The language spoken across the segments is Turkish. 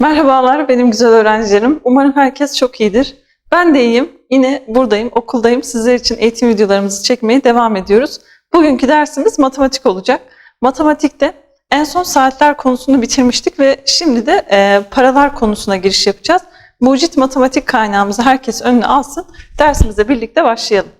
Merhabalar benim güzel öğrencilerim. Umarım herkes çok iyidir. Ben de iyiyim. Yine buradayım, okuldayım. Sizler için eğitim videolarımızı çekmeye devam ediyoruz. Bugünkü dersimiz matematik olacak. Matematikte en son saatler konusunu bitirmiştik ve şimdi de e, paralar konusuna giriş yapacağız. Mucit matematik kaynağımızı herkes önüne alsın. Dersimize birlikte başlayalım.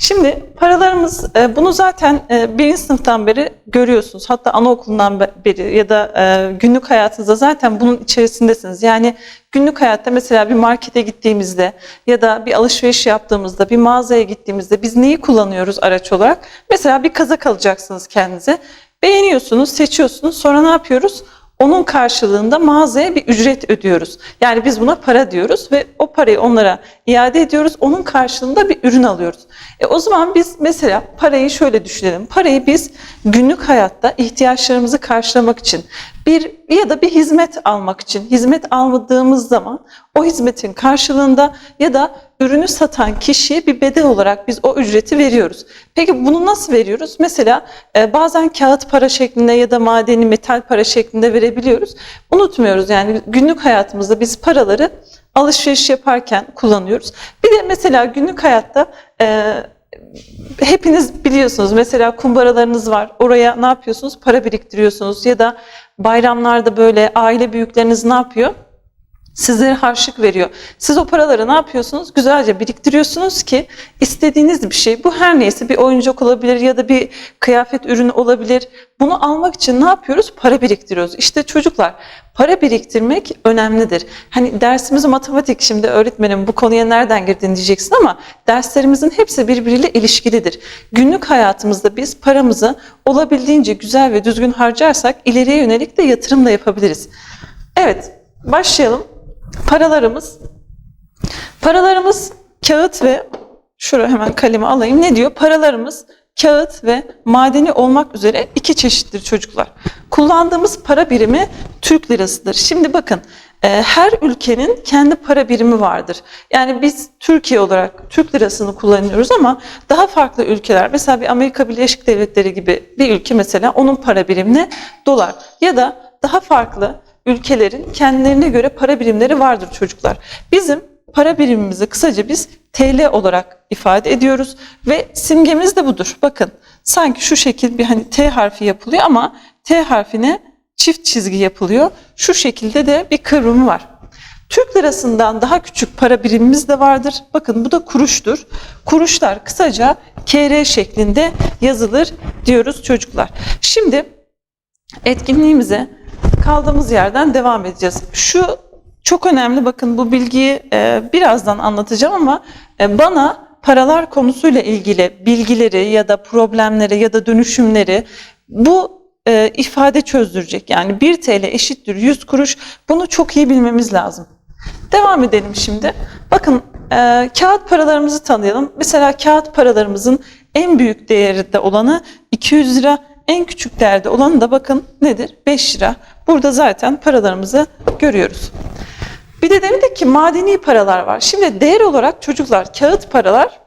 Şimdi paralarımız, e, bunu zaten e, birinci sınıftan beri görüyorsunuz. Hatta anaokulundan be- beri ya da e, günlük hayatınızda zaten bunun içerisindesiniz. Yani günlük hayatta mesela bir markete gittiğimizde ya da bir alışveriş yaptığımızda, bir mağazaya gittiğimizde biz neyi kullanıyoruz araç olarak? Mesela bir kazak alacaksınız kendinize. Beğeniyorsunuz, seçiyorsunuz. Sonra ne yapıyoruz? Onun karşılığında mağazaya bir ücret ödüyoruz. Yani biz buna para diyoruz ve o parayı onlara iade ediyoruz. Onun karşılığında bir ürün alıyoruz. E o zaman biz mesela parayı şöyle düşünelim. Parayı biz günlük hayatta ihtiyaçlarımızı karşılamak için bir ya da bir hizmet almak için hizmet almadığımız zaman o hizmetin karşılığında ya da ürünü satan kişiye bir bedel olarak biz o ücreti veriyoruz. Peki bunu nasıl veriyoruz? Mesela e, bazen kağıt para şeklinde ya da madeni metal para şeklinde verebiliyoruz. Unutmuyoruz yani günlük hayatımızda biz paraları alışveriş yaparken kullanıyoruz. Bir de mesela günlük hayatta e, hepiniz biliyorsunuz mesela kumbaralarınız var. Oraya ne yapıyorsunuz? Para biriktiriyorsunuz ya da bayramlarda böyle aile büyükleriniz ne yapıyor? Sizlere harçlık veriyor. Siz o paraları ne yapıyorsunuz? Güzelce biriktiriyorsunuz ki istediğiniz bir şey, bu her neyse bir oyuncak olabilir ya da bir kıyafet ürünü olabilir. Bunu almak için ne yapıyoruz? Para biriktiriyoruz. İşte çocuklar para biriktirmek önemlidir. Hani dersimiz matematik şimdi öğretmenim bu konuya nereden girdin diyeceksin ama derslerimizin hepsi birbiriyle ilişkilidir. Günlük hayatımızda biz paramızı olabildiğince güzel ve düzgün harcarsak ileriye yönelik de yatırım da yapabiliriz. Evet başlayalım. Paralarımız Paralarımız kağıt ve şuraya hemen kalemi alayım. Ne diyor? Paralarımız kağıt ve madeni olmak üzere iki çeşittir çocuklar. Kullandığımız para birimi Türk lirasıdır. Şimdi bakın e, her ülkenin kendi para birimi vardır. Yani biz Türkiye olarak Türk lirasını kullanıyoruz ama daha farklı ülkeler mesela bir Amerika Birleşik Devletleri gibi bir ülke mesela onun para birimine dolar ya da daha farklı ülkelerin kendilerine göre para birimleri vardır çocuklar. Bizim para birimimizi kısaca biz TL olarak ifade ediyoruz ve simgemiz de budur. Bakın sanki şu şekil bir hani T harfi yapılıyor ama T harfine çift çizgi yapılıyor. Şu şekilde de bir kıvrımı var. Türk lirasından daha küçük para birimimiz de vardır. Bakın bu da kuruştur. Kuruşlar kısaca KR şeklinde yazılır diyoruz çocuklar. Şimdi etkinliğimize kaldığımız yerden devam edeceğiz. Şu çok önemli bakın bu bilgiyi e, birazdan anlatacağım ama e, bana paralar konusuyla ilgili bilgileri ya da problemleri ya da dönüşümleri bu e, ifade çözdürecek. Yani 1 TL eşittir 100 kuruş bunu çok iyi bilmemiz lazım. Devam edelim şimdi. Bakın e, kağıt paralarımızı tanıyalım. Mesela kağıt paralarımızın en büyük değerinde olanı 200 lira, en küçük değerde olanı da bakın nedir? 5 lira. Burada zaten paralarımızı görüyoruz. Bir de demedik ki madeni paralar var. Şimdi değer olarak çocuklar kağıt paralar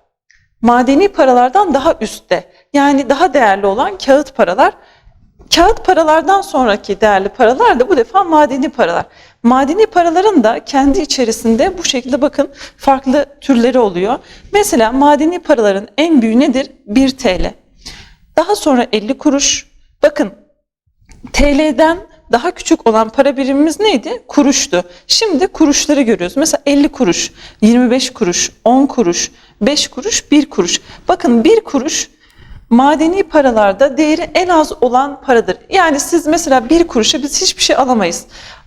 madeni paralardan daha üstte. Yani daha değerli olan kağıt paralar. Kağıt paralardan sonraki değerli paralar da bu defa madeni paralar. Madeni paraların da kendi içerisinde bu şekilde bakın farklı türleri oluyor. Mesela madeni paraların en büyüğü nedir? 1 TL. Daha sonra 50 kuruş. Bakın TL'den daha küçük olan para birimimiz neydi? Kuruştu. Şimdi kuruşları görüyoruz. Mesela 50 kuruş, 25 kuruş, 10 kuruş, 5 kuruş, 1 kuruş. Bakın 1 kuruş madeni paralarda değeri en az olan paradır. Yani siz mesela 1 kuruşa biz hiçbir şey alamayız.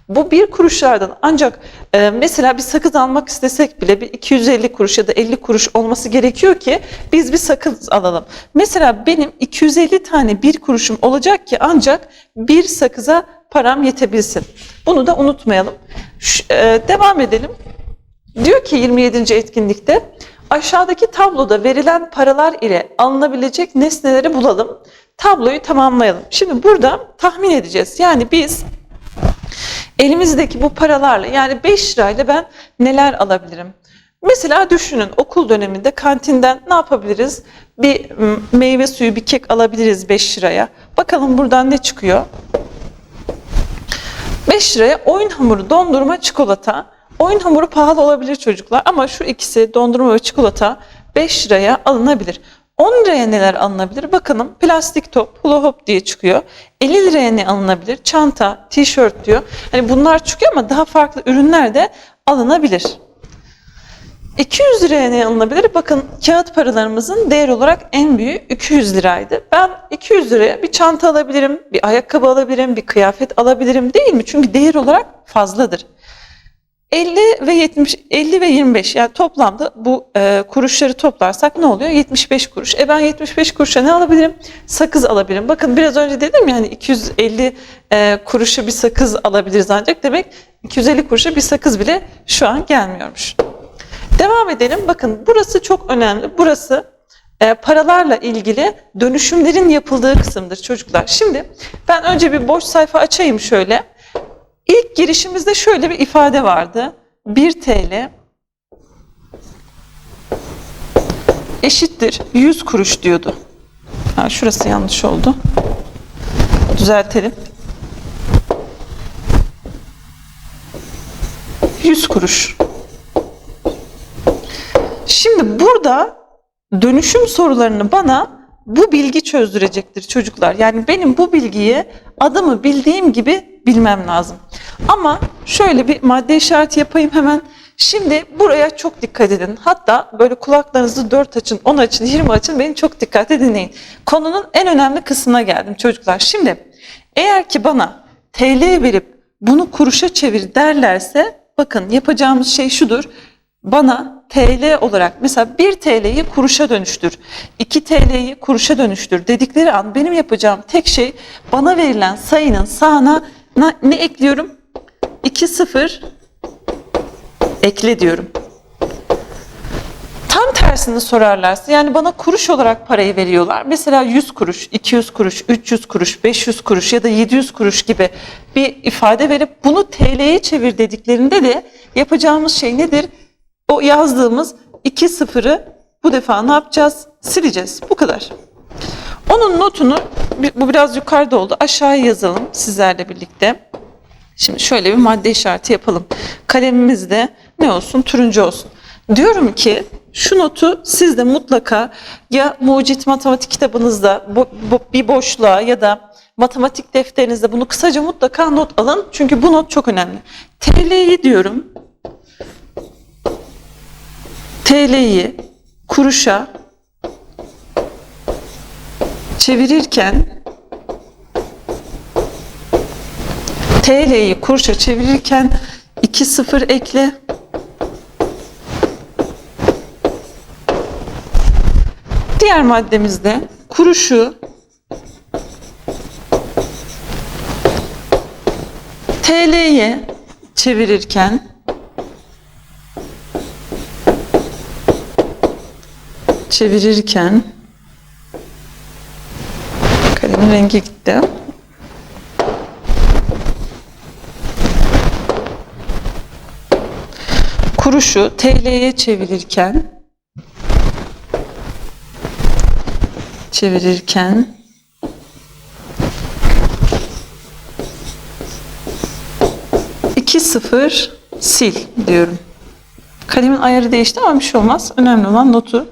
Bu bir kuruşlardan ancak e, mesela bir sakız almak istesek bile bir 250 kuruş ya da 50 kuruş olması gerekiyor ki biz bir sakız alalım. Mesela benim 250 tane bir kuruşum olacak ki ancak bir sakıza param yetebilsin. Bunu da unutmayalım. Ş- e, devam edelim. Diyor ki 27. etkinlikte aşağıdaki tabloda verilen paralar ile alınabilecek nesneleri bulalım. Tabloyu tamamlayalım. Şimdi burada tahmin edeceğiz. Yani biz elimizdeki bu paralarla yani 5 lirayla ben neler alabilirim? Mesela düşünün okul döneminde kantinden ne yapabiliriz? Bir meyve suyu, bir kek alabiliriz 5 liraya. Bakalım buradan ne çıkıyor? 5 liraya oyun hamuru, dondurma, çikolata. Oyun hamuru pahalı olabilir çocuklar ama şu ikisi dondurma ve çikolata 5 liraya alınabilir. 10 liraya neler alınabilir? Bakalım plastik top, hula hop diye çıkıyor. 50 liraya ne alınabilir? Çanta, tişört diyor. Hani bunlar çıkıyor ama daha farklı ürünler de alınabilir. 200 liraya ne alınabilir? Bakın kağıt paralarımızın değer olarak en büyüğü 200 liraydı. Ben 200 liraya bir çanta alabilirim, bir ayakkabı alabilirim, bir kıyafet alabilirim değil mi? Çünkü değer olarak fazladır. 50 ve 70, 50 ve 25 yani toplamda bu e, kuruşları toplarsak ne oluyor? 75 kuruş. E ben 75 kuruşa ne alabilirim? Sakız alabilirim. Bakın biraz önce dedim ya hani 250 e, kuruşa bir sakız alabiliriz ancak demek 250 kuruşa bir sakız bile şu an gelmiyormuş. Devam edelim. Bakın burası çok önemli. Burası e, paralarla ilgili dönüşümlerin yapıldığı kısımdır çocuklar. Şimdi ben önce bir boş sayfa açayım şöyle. İlk girişimizde şöyle bir ifade vardı. 1 TL eşittir 100 kuruş diyordu. Ha, şurası yanlış oldu. Düzeltelim. 100 kuruş. Şimdi burada dönüşüm sorularını bana bu bilgi çözdürecektir çocuklar. Yani benim bu bilgiyi adımı bildiğim gibi bilmem lazım. Ama şöyle bir madde işareti yapayım hemen. Şimdi buraya çok dikkat edin. Hatta böyle kulaklarınızı 4 açın, 10 açın, 20 açın. Beni çok dikkatli dinleyin. Konunun en önemli kısmına geldim çocuklar. Şimdi eğer ki bana TL verip bunu kuruşa çevir derlerse bakın yapacağımız şey şudur. Bana TL olarak mesela 1 TL'yi kuruşa dönüştür, 2 TL'yi kuruşa dönüştür dedikleri an benim yapacağım tek şey bana verilen sayının sağına na- ne ekliyorum? 2 sıfır ekle diyorum. Tam tersini sorarlarsa yani bana kuruş olarak parayı veriyorlar. Mesela 100 kuruş, 200 kuruş, 300 kuruş, 500 kuruş ya da 700 kuruş gibi bir ifade verip bunu TL'ye çevir dediklerinde de yapacağımız şey nedir? O yazdığımız iki sıfırı bu defa ne yapacağız? Sileceğiz. Bu kadar. Onun notunu bu biraz yukarıda oldu. Aşağıya yazalım sizlerle birlikte. Şimdi şöyle bir madde işareti yapalım. Kalemimiz de ne olsun? Turuncu olsun. Diyorum ki şu notu siz de mutlaka ya mucit matematik kitabınızda bo- bo- bir boşluğa ya da matematik defterinizde bunu kısaca mutlaka not alın. Çünkü bu not çok önemli. TL'yi diyorum. TL'yi kuruşa çevirirken TL'yi kuruşa çevirirken 2 sıfır ekle. Diğer maddemizde kuruşu TL'ye çevirirken çevirirken kalemin rengi gitti. Kuruşu TL'ye çevirirken çevirirken iki sıfır sil diyorum. Kalemin ayarı değişti ama bir şey olmaz. Önemli olan notu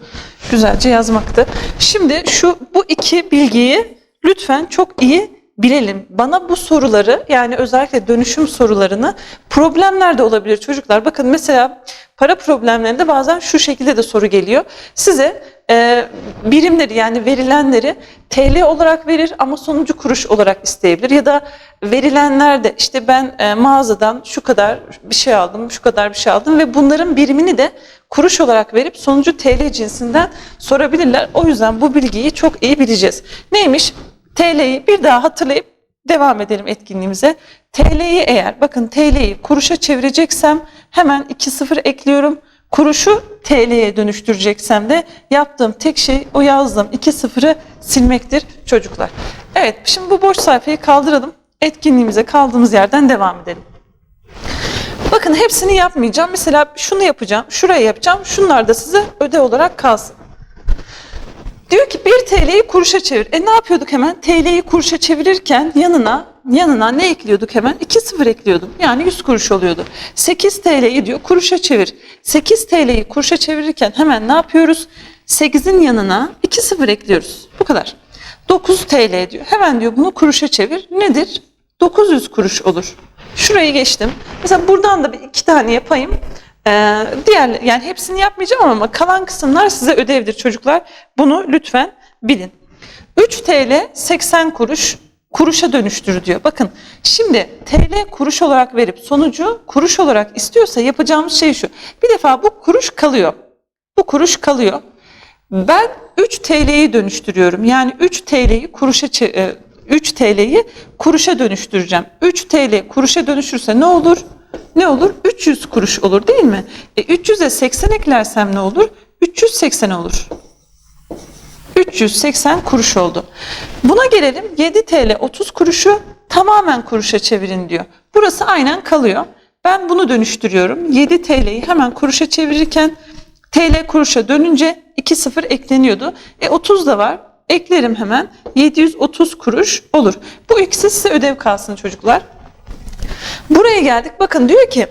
güzelce yazmaktı. Şimdi şu bu iki bilgiyi lütfen çok iyi bilelim. Bana bu soruları yani özellikle dönüşüm sorularını problemler de olabilir çocuklar. Bakın mesela para problemlerinde bazen şu şekilde de soru geliyor. Size e, birimleri yani verilenleri TL olarak verir ama sonucu kuruş olarak isteyebilir. Ya da verilenler de işte ben e, mağazadan şu kadar bir şey aldım, şu kadar bir şey aldım ve bunların birimini de kuruş olarak verip sonucu TL cinsinden sorabilirler. O yüzden bu bilgiyi çok iyi bileceğiz. Neymiş? TL'yi bir daha hatırlayıp devam edelim etkinliğimize. TL'yi eğer bakın TL'yi kuruşa çevireceksem hemen 2 sıfır ekliyorum. Kuruşu TL'ye dönüştüreceksem de yaptığım tek şey o yazdığım 2 sıfırı silmektir çocuklar. Evet şimdi bu boş sayfayı kaldıralım. Etkinliğimize kaldığımız yerden devam edelim. Bakın hepsini yapmayacağım. Mesela şunu yapacağım, şurayı yapacağım. Şunlar da size ödev olarak kalsın. Diyor ki 1 TL'yi kuruşa çevir. E ne yapıyorduk hemen? TL'yi kuruşa çevirirken yanına yanına ne ekliyorduk hemen? 2 sıfır ekliyordum. Yani 100 kuruş oluyordu. 8 TL'yi diyor kuruşa çevir. 8 TL'yi kuruşa çevirirken hemen ne yapıyoruz? 8'in yanına 2 sıfır ekliyoruz. Bu kadar. 9 TL diyor. Hemen diyor bunu kuruşa çevir. Nedir? 900 kuruş olur. Şurayı geçtim. Mesela buradan da bir iki tane yapayım. Ee, diğer yani hepsini yapmayacağım ama kalan kısımlar size ödevdir çocuklar. Bunu lütfen bilin. 3 TL 80 kuruş kuruşa dönüştür diyor. Bakın şimdi TL kuruş olarak verip sonucu kuruş olarak istiyorsa yapacağımız şey şu. Bir defa bu kuruş kalıyor. Bu kuruş kalıyor. Ben 3 TL'yi dönüştürüyorum. Yani 3 TL'yi kuruşa çe- e, 3 TL'yi kuruşa dönüştüreceğim. 3 TL kuruşa dönüşürse ne olur? Ne olur? 300 kuruş olur değil mi? E 300'e 80 eklersem ne olur? 380 olur. 380 kuruş oldu. Buna gelelim 7 TL 30 kuruşu tamamen kuruşa çevirin diyor. Burası aynen kalıyor. Ben bunu dönüştürüyorum. 7 TL'yi hemen kuruşa çevirirken TL kuruşa dönünce 2 sıfır ekleniyordu. E 30 da var. Eklerim hemen. 730 kuruş olur. Bu ikisi size ödev kalsın çocuklar. Buraya geldik. Bakın diyor ki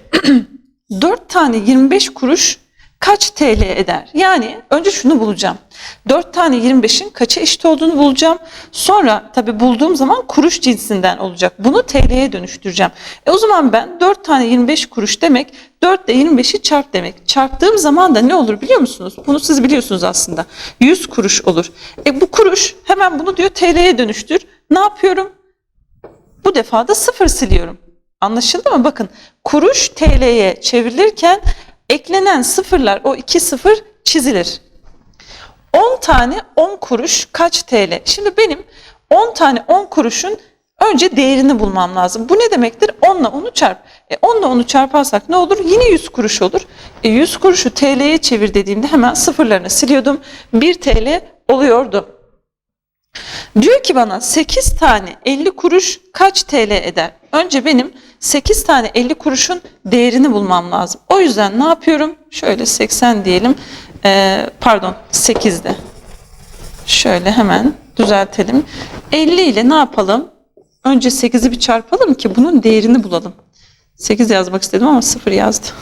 4 tane 25 kuruş kaç TL eder? Yani önce şunu bulacağım. 4 tane 25'in kaça eşit olduğunu bulacağım. Sonra tabii bulduğum zaman kuruş cinsinden olacak. Bunu TL'ye dönüştüreceğim. E o zaman ben 4 tane 25 kuruş demek 4 ile 25'i çarp demek. Çarptığım zaman da ne olur biliyor musunuz? Bunu siz biliyorsunuz aslında. 100 kuruş olur. E bu kuruş hemen bunu diyor TL'ye dönüştür. Ne yapıyorum? Bu defa da sıfır siliyorum. Anlaşıldı mı? Bakın kuruş TL'ye çevrilirken eklenen sıfırlar o iki sıfır çizilir. 10 tane 10 kuruş kaç TL? Şimdi benim 10 tane 10 kuruşun önce değerini bulmam lazım. Bu ne demektir? 10 ile 10'u çarp. E 10 ile 10'u çarparsak ne olur? Yine 100 kuruş olur. E 100 kuruşu TL'ye çevir dediğimde hemen sıfırlarını siliyordum. 1 TL oluyordu. Diyor ki bana 8 tane 50 kuruş kaç TL eder? Önce benim 8 tane 50 kuruşun değerini bulmam lazım. O yüzden ne yapıyorum? Şöyle 80 diyelim. Ee, pardon 8'de. Şöyle hemen düzeltelim. 50 ile ne yapalım? Önce 8'i bir çarpalım ki bunun değerini bulalım. 8 yazmak istedim ama 0 yazdım.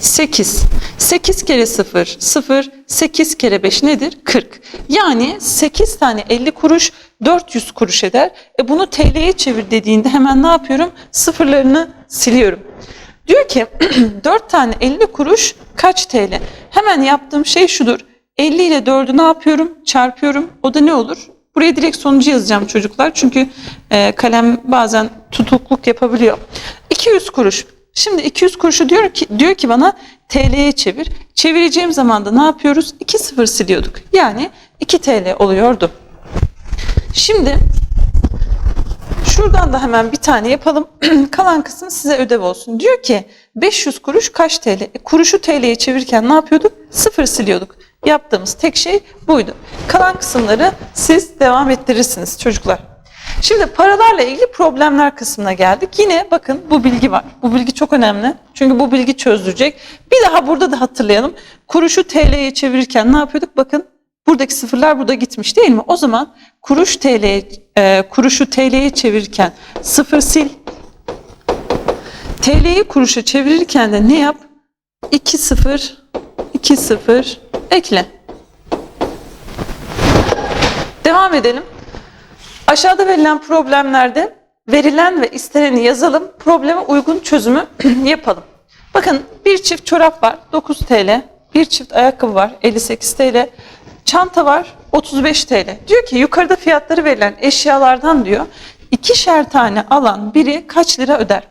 8. 8 kere 0, 0, 8 kere 5 nedir? 40. Yani 8 tane 50 kuruş 400 kuruş eder. E bunu TL'ye çevir dediğinde hemen ne yapıyorum? Sıfırlarını siliyorum. Diyor ki 4 tane 50 kuruş kaç TL? Hemen yaptığım şey şudur. 50 ile 4'ü ne yapıyorum? Çarpıyorum. O da ne olur? Buraya direkt sonucu yazacağım çocuklar. Çünkü e, kalem bazen tutukluk yapabiliyor. 200 kuruş. Şimdi 200 kuruşu diyor ki diyor ki bana TL'ye çevir. Çevireceğim zaman da ne yapıyoruz? 2 sıfır siliyorduk. Yani 2 TL oluyordu. Şimdi şuradan da hemen bir tane yapalım. Kalan kısım size ödev olsun. Diyor ki 500 kuruş kaç TL? E, kuruşu TL'ye çevirirken ne yapıyorduk? Sıfır siliyorduk. Yaptığımız tek şey buydu. Kalan kısımları siz devam ettirirsiniz çocuklar. Şimdi paralarla ilgili problemler kısmına geldik. Yine bakın bu bilgi var. Bu bilgi çok önemli. Çünkü bu bilgi çözdürecek. Bir daha burada da hatırlayalım. Kuruşu TL'ye çevirirken ne yapıyorduk? Bakın buradaki sıfırlar burada gitmiş değil mi? O zaman kuruş TL'ye e, kuruşu TL'ye çevirirken sıfır sil. TL'yi kuruşa çevirirken de ne yap? 2 sıfır 2 sıfır ekle. Devam edelim. Aşağıda verilen problemlerde verilen ve isteneni yazalım. Probleme uygun çözümü yapalım. Bakın bir çift çorap var 9 TL. Bir çift ayakkabı var 58 TL. Çanta var 35 TL. Diyor ki yukarıda fiyatları verilen eşyalardan diyor ikişer tane alan biri kaç lira öder?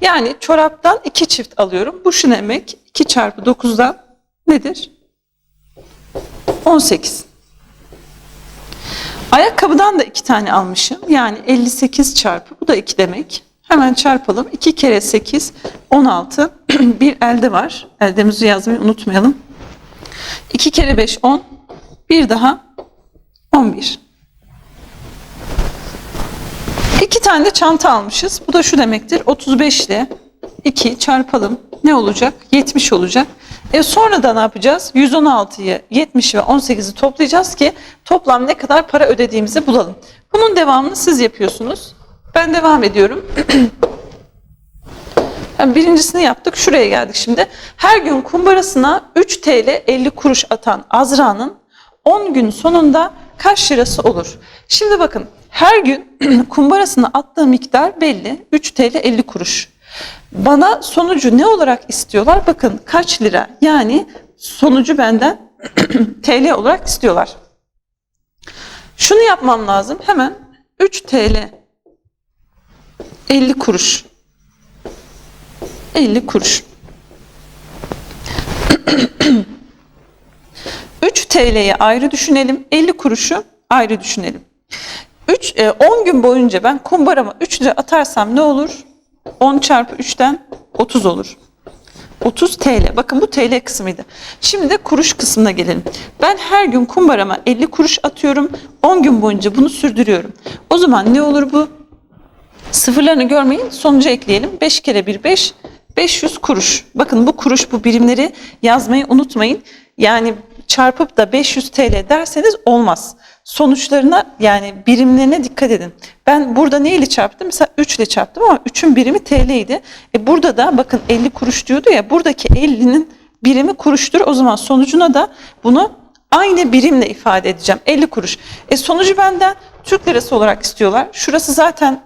Yani çoraptan iki çift alıyorum. Bu şu demek 2 çarpı 9'dan nedir? 18. Ayakkabıdan da iki tane almışım. Yani 58 çarpı bu da 2 demek. Hemen çarpalım. 2 kere 8 16. bir elde var. Eldemizi yazmayı unutmayalım. 2 kere 5 10. Bir daha 11. İki tane de çanta almışız. Bu da şu demektir. 35 ile 2 çarpalım. Ne olacak? 70 olacak. E sonra da ne yapacağız? 116'yı, 70'i ve 18'i toplayacağız ki toplam ne kadar para ödediğimizi bulalım. Bunun devamını siz yapıyorsunuz. Ben devam ediyorum. Yani birincisini yaptık. Şuraya geldik şimdi. Her gün kumbarasına 3 TL 50 kuruş atan Azra'nın 10 gün sonunda kaç lirası olur? Şimdi bakın her gün kumbarasına attığı miktar belli. 3 TL 50 kuruş. Bana sonucu ne olarak istiyorlar? Bakın kaç lira? Yani sonucu benden TL olarak istiyorlar. Şunu yapmam lazım. Hemen 3 TL 50 kuruş. 50 kuruş. 3 TL'yi ayrı düşünelim. 50 kuruşu ayrı düşünelim. 3, 10 gün boyunca ben kumbarama 3 lira atarsam ne olur? 10 çarpı 3'ten 30 olur. 30 TL. Bakın bu TL kısmıydı. Şimdi de kuruş kısmına gelelim. Ben her gün kumbarama 50 kuruş atıyorum. 10 gün boyunca bunu sürdürüyorum. O zaman ne olur bu? Sıfırlarını görmeyin. Sonucu ekleyelim. 5 kere 1 5. 500 kuruş. Bakın bu kuruş bu birimleri yazmayı unutmayın. Yani çarpıp da 500 TL derseniz olmaz. Sonuçlarına yani birimlerine dikkat edin. Ben burada ne ile çarptım? Mesela 3 ile çarptım ama 3'ün birimi TL idi. E burada da bakın 50 kuruş diyordu ya buradaki 50'nin birimi kuruştur. O zaman sonucuna da bunu aynı birimle ifade edeceğim. 50 kuruş. E sonucu benden Türk lirası olarak istiyorlar. Şurası zaten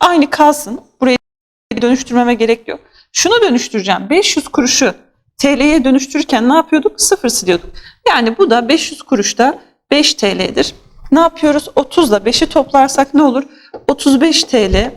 aynı kalsın. Burayı dönüştürmeme gerek yok. Şunu dönüştüreceğim. 500 kuruşu TL'ye dönüştürürken ne yapıyorduk? Sıfır siliyorduk. Yani bu da 500 kuruşta 5 TL'dir. Ne yapıyoruz? 30 ile 5'i toplarsak ne olur? 35 TL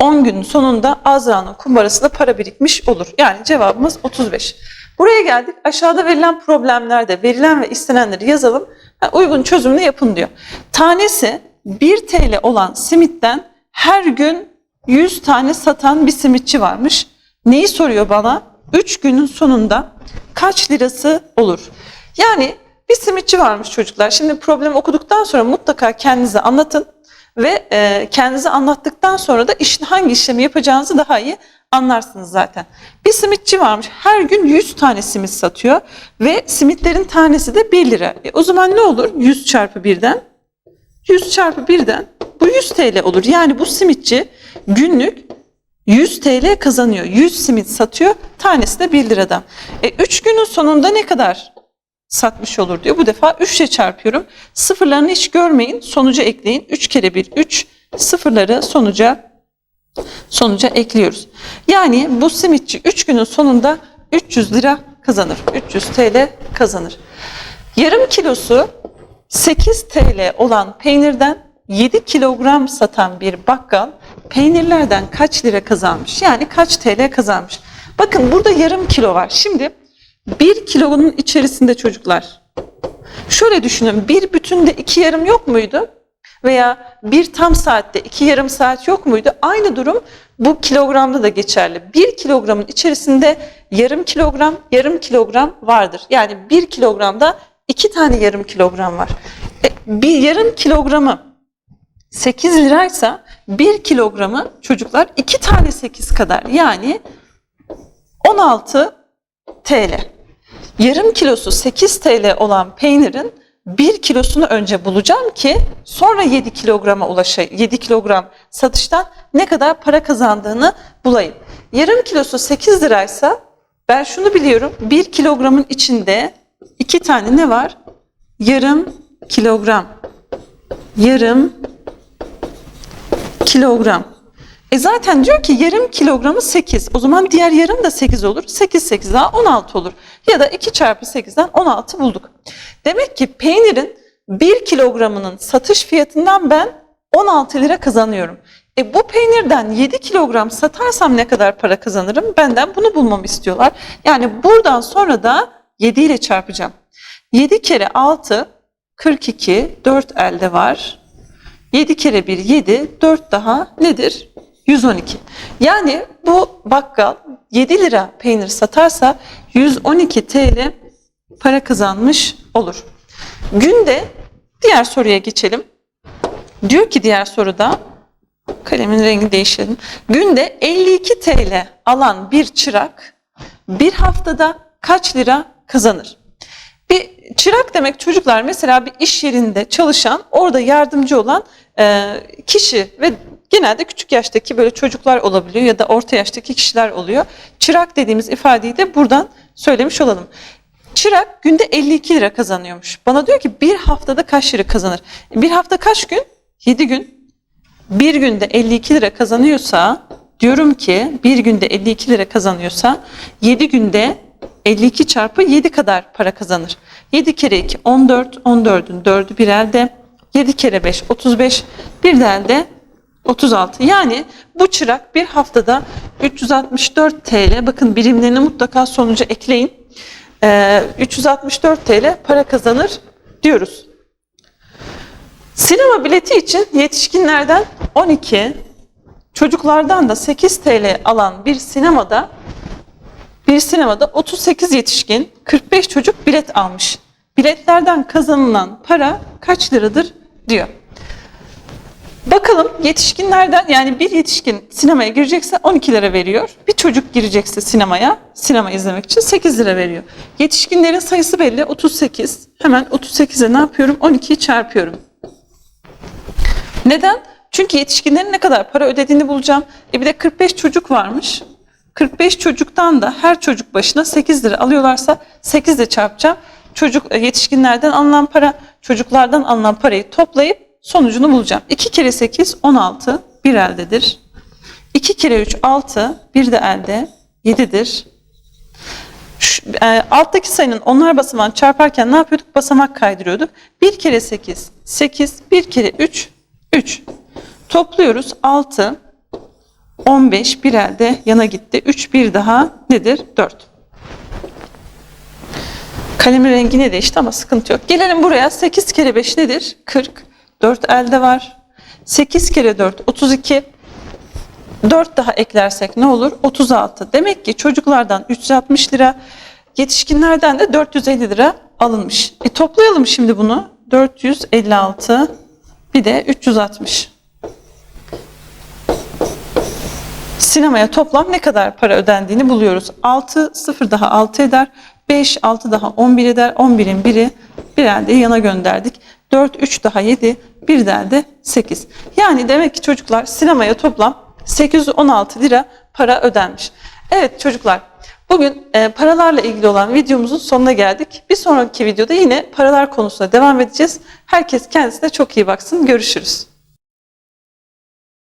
10 günün sonunda Azra'nın kumbarasında para birikmiş olur. Yani cevabımız 35. Buraya geldik. Aşağıda verilen problemlerde verilen ve istenenleri yazalım. Ha, uygun çözümünü yapın diyor. Tanesi 1 TL olan simitten her gün 100 tane satan bir simitçi varmış. Neyi soruyor bana? 3 günün sonunda kaç lirası olur? Yani bir simitçi varmış çocuklar. Şimdi problemi okuduktan sonra mutlaka kendinize anlatın ve e, kendinize anlattıktan sonra da işin hangi işlemi yapacağınızı daha iyi anlarsınız zaten. Bir simitçi varmış. Her gün 100 tane simit satıyor ve simitlerin tanesi de 1 lira. E, o zaman ne olur? 100 çarpı 1'den 100 çarpı 1'den bu 100 TL olur. Yani bu simitçi günlük 100 TL kazanıyor. 100 simit satıyor. Tanesi de 1 liradan. E 3 günün sonunda ne kadar satmış olur diyor. Bu defa 3 ile çarpıyorum. Sıfırlarını hiç görmeyin. Sonuca ekleyin. 3 kere 1 3. Sıfırları sonuca sonuca ekliyoruz. Yani bu simitçi 3 günün sonunda 300 lira kazanır. 300 TL kazanır. Yarım kilosu 8 TL olan peynirden 7 kilogram satan bir bakkal peynirlerden kaç lira kazanmış? Yani kaç TL kazanmış? Bakın burada yarım kilo var. Şimdi bir kilonun içerisinde çocuklar. Şöyle düşünün bir bütünde iki yarım yok muydu? Veya bir tam saatte iki yarım saat yok muydu? Aynı durum bu kilogramda da geçerli. Bir kilogramın içerisinde yarım kilogram, yarım kilogram vardır. Yani bir kilogramda iki tane yarım kilogram var. E, bir yarım kilogramı 8 liraysa 1 kilogramı çocuklar 2 tane 8 kadar yani 16 TL. Yarım kilosu 8 TL olan peynirin 1 kilosunu önce bulacağım ki sonra 7 kilograma ulaşayım. 7 kilogram satıştan ne kadar para kazandığını bulayım. Yarım kilosu 8 liraysa ben şunu biliyorum. 1 kilogramın içinde 2 tane ne var? Yarım kilogram. Yarım kilogram. E zaten diyor ki yarım kilogramı 8. O zaman diğer yarım da 8 olur. 8 8 daha 16 olur. Ya da 2 çarpı 8'den 16 bulduk. Demek ki peynirin 1 kilogramının satış fiyatından ben 16 lira kazanıyorum. E bu peynirden 7 kilogram satarsam ne kadar para kazanırım? Benden bunu bulmamı istiyorlar. Yani buradan sonra da 7 ile çarpacağım. 7 kere 6 42 4 elde var. 7 kere 1 7 4 daha nedir? 112. Yani bu bakkal 7 lira peynir satarsa 112 TL para kazanmış olur. Günde diğer soruya geçelim. Diyor ki diğer soruda kalemin rengi değişelim. Günde 52 TL alan bir çırak bir haftada kaç lira kazanır? Bir çırak demek çocuklar mesela bir iş yerinde çalışan, orada yardımcı olan kişi ve genelde küçük yaştaki böyle çocuklar olabiliyor ya da orta yaştaki kişiler oluyor. Çırak dediğimiz ifadeyi de buradan söylemiş olalım. Çırak günde 52 lira kazanıyormuş. Bana diyor ki bir haftada kaç lira kazanır? Bir hafta kaç gün? 7 gün. Bir günde 52 lira kazanıyorsa diyorum ki bir günde 52 lira kazanıyorsa 7 günde 52 çarpı 7 kadar para kazanır. 7 kere 2 14, 14'ün 4'ü bir elde. 7 kere 5 35, bir de elde 36. Yani bu çırak bir haftada 364 TL. Bakın birimlerini mutlaka sonuca ekleyin. Ee, 364 TL para kazanır diyoruz. Sinema bileti için yetişkinlerden 12, çocuklardan da 8 TL alan bir sinemada bir sinemada 38 yetişkin, 45 çocuk bilet almış. Biletlerden kazanılan para kaç liradır diyor. Bakalım yetişkinlerden yani bir yetişkin sinemaya girecekse 12 lira veriyor. Bir çocuk girecekse sinemaya, sinema izlemek için 8 lira veriyor. Yetişkinlerin sayısı belli 38. Hemen 38'e ne yapıyorum? 12'yi çarpıyorum. Neden? Çünkü yetişkinlerin ne kadar para ödediğini bulacağım. E bir de 45 çocuk varmış. 45 çocuktan da her çocuk başına 8 lira alıyorlarsa 8 ile çarpacağım. Çocuk e, yetişkinlerden alınan para, çocuklardan alınan parayı toplayıp sonucunu bulacağım. 2 kere 8 16 bir eldedir. 2 kere 3 6 bir de elde 7'dir. Şu, e, alttaki sayının onlar basamağını çarparken ne yapıyorduk? Basamak kaydırıyorduk. 1 kere 8 8 1 kere 3 3. Topluyoruz 6 15 bir elde yana gitti. 3 bir daha nedir? 4. Kalemin rengi ne değişti ama sıkıntı yok. Gelelim buraya. 8 kere 5 nedir? 40. 4 elde var. 8 kere 4 32. 4 daha eklersek ne olur? 36. Demek ki çocuklardan 360 lira, yetişkinlerden de 450 lira alınmış. E toplayalım şimdi bunu. 456 bir de 360. Sinemaya toplam ne kadar para ödendiğini buluyoruz. 6 0 daha 6 eder. 5 6 daha 11 eder. 11'in biri bir elde yana gönderdik. 4 3 daha 7 bir de elde 8. Yani demek ki çocuklar sinemaya toplam 816 lira para ödenmiş. Evet çocuklar bugün e, paralarla ilgili olan videomuzun sonuna geldik. Bir sonraki videoda yine paralar konusuna devam edeceğiz. Herkes kendisine çok iyi baksın. Görüşürüz.